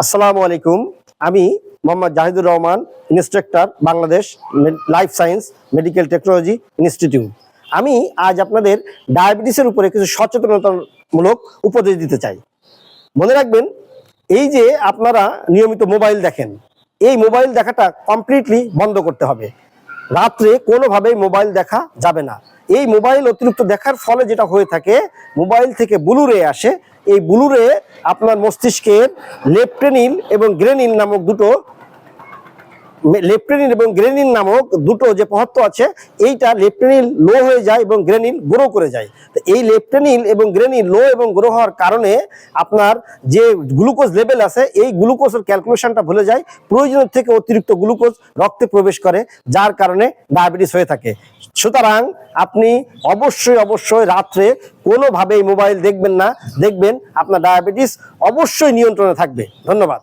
আসসালামু আলাইকুম। আমি Mohammad Jahidur Rahman, instructor, Bangladesh life science medical technology institute. আমি আজ আপনাদের ডায়াবেটিসের উপরে কিছু সচেতনতামূলক উপদেশ দিতে চাই। মনে রাখবেন, এই যে আপনারা নিয়মিত মোবাইল দেখেন, এই মোবাইল দেখাটা কমপ্লিটলি বন্ধ করতে হবে। রাত্রে কোনোভাবেই মোবাইল দেখা যাবে না। এই মোবাইল অতিরিক্ত দেখার ফলে যেটা হয়ে থাকে, মোবাইল থেকে ব্লুরে আসে এই ব্লুরে আপনার মস্তিষ্কের লেপটেনিল এবং গ্রেনিল নামক দুটো লেপটেনিল এবং গ্রেনিল নামক দুটো যে পদার্থ আছে, এইটা লেপটেনিল লো হয়ে যায় এবং গ্রেনিল গ্রো করে যায়। তো এই লেপটেনিল এবং গ্রেনিল লো এবং গ্রো হওয়ার কারণে আপনার যে গ্লুকোজ লেভেল আছে, এই গ্লুকোজের ক্যালকুলেশনটা ভুলে যায়, প্রয়োজনের থেকে অতিরিক্ত গ্লুকোজ রক্তে প্রবেশ করে, যার কারণে ডায়াবেটিস হয়ে থাকে। সুতরাং আপনি অবশ্যই অবশ্যই রাত্রে কোনোভাবেই মোবাইল দেখবেন না, দেখবেন আপনার ডায়াবেটিস অবশ্যই নিয়ন্ত্রণে থাকবে। ধন্যবাদ।